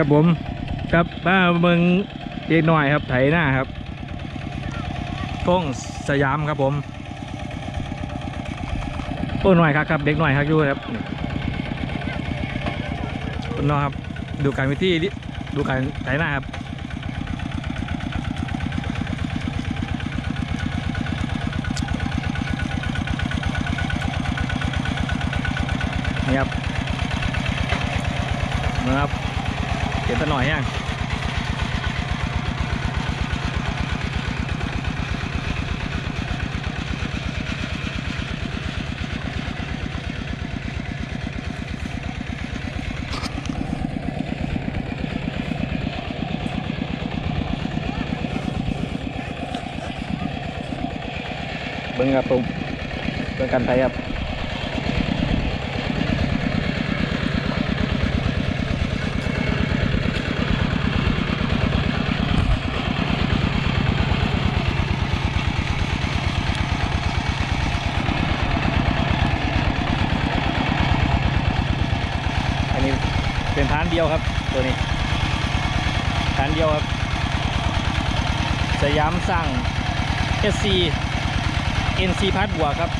ครับผมครับมาเมืองเด็กหน่อยครับไถหน้าครับก้องสยามครับผมโอ้หน่อยครับครับเด็กหน่อยครับอยู่ครับคุณน้องครับดูการวิธีดิดูการไถหน้าครับนี่ครับมาครับ ก็บตะหน่อยยังเบิ้งครับผมเบิ้งกันไทยครับ อันนี้ เดียวครับ ตัวนี้ฐานเดียวครับ สยามสร้าง SC NC พัดบวกครับ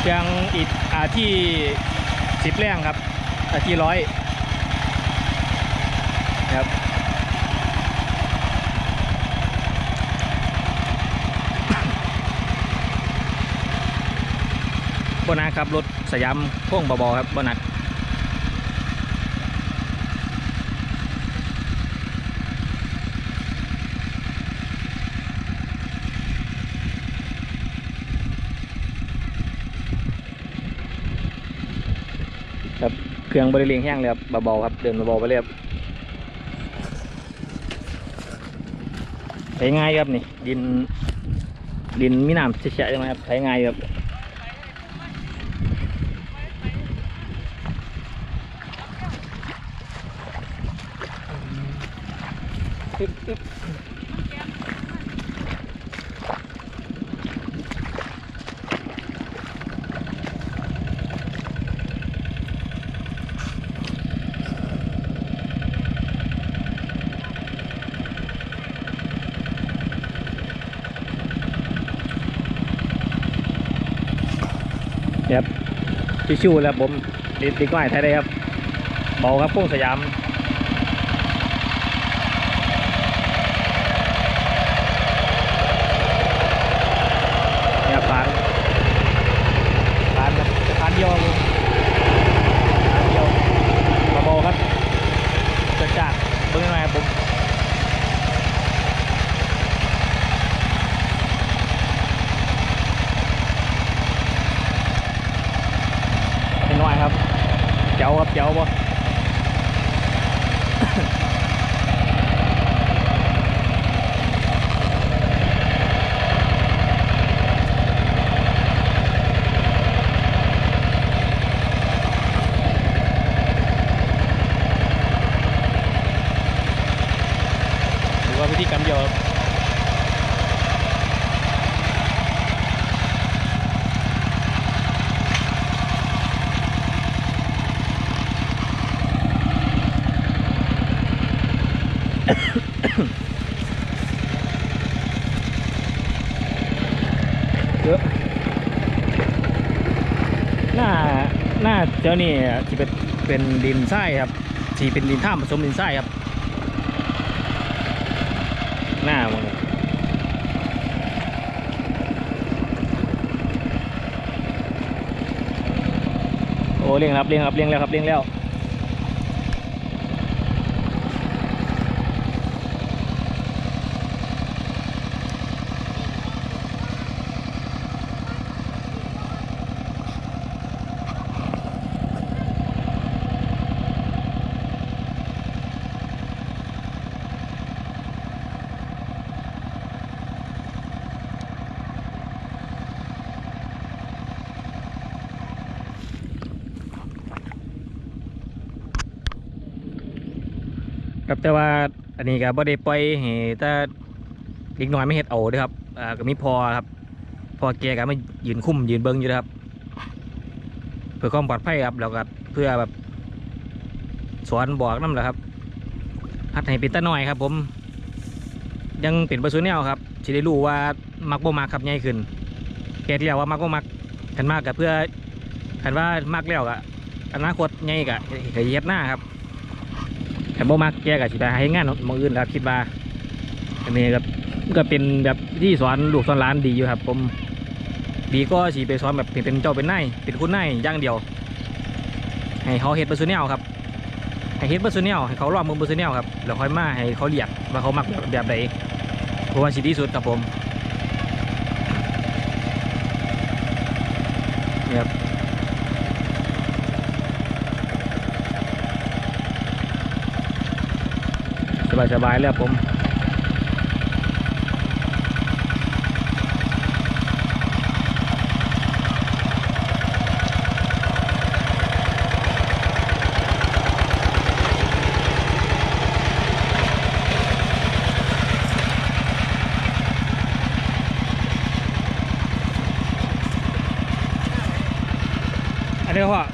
เพียงอีกอาที่สิบแรงครับ อาที่ร้อยครับบนักครับรถ สยามพ่วงเบาๆครับบนักครับเครื่องบริเลงแห้งเลยครับเบาๆครับเดินเบาๆไปเลยครับใช้ง่ายครับนี่ดินดินมีน้ำเฉะๆใช่ไหมครับใช้ง่ายครับ ครับทิชชู่แล้วผมดิดดีกว่าไทยได้ครับเบาครับพุ่งสยามเนี่ยผ่านผ่านครับผ่านเดียวครับผมผ่านเดียวเบาๆครับจัดจ้านเบิ้งหน่อยครับผมเป็นหน่อยครับเจ้าครับเจ้าบ่ห รือว่าวิธีกรรมเดียวครับเยอะหน้าหน้าเจ้านี่ที่เป็นเป็นดินทรายครับที่เป็นดินท่ามผสมดินทรายครับ หน้ามันโอ้เลี้ยงครับเลี้ยงครับเลี้ยงแล้วครับเลี้ยงแล้ว ครับแต่ว่าอันนี้ก็บ่ได้ปล่อยให้แต่เด็กน้อยไม่เฮ็ดเอาด้อครับอ่าก็มีพอครับ พอแกก็มายืนคุ้มยืนเบิ้งอยู่นะครับ เพื่อความปลอดภัยครับแล้วก็เพื่อแบบสอนบอกน้ำแหละครับหัดให้เป็นตาหน่อยครับ ผม ยังเป็นประสูแนวครับสิได้รู้ว่ามักบ่มักครับใหญ่ขึ้นเฮ็ดแล้วว่ามักบ่มักกันมากกับเพื่อกันว่ามักแล้วกะอนาคตใหญ่กะก็เฮ็ดหน้าครับ กันบ่มักแกกะสิไปหาเฮ็ดงานมองอื่นแล้วคิดว่าอันนี้ครับก็เป็นแบบที่สอนลูกสอนหลานดีอยู่ครับ ผม ดีก็สิไปสอนแบบเป็นเจ้าเป็นนายเป็นคุณนายอย่างเดียว ให้เขาเฮ็ดเบอร์ซูเนียลครับให้เฮ็ดเบอร์ซูเนียลให้เขาลองมือเบอร์ซูเนียลครับแล้วค่อยมาให้เขาเรียกว่าเขามักแบบแบบใดเพราะว่าสิดีสุดครับผมเนี่ค สบายสบายๆเลยครับผมอันนี้พ่อ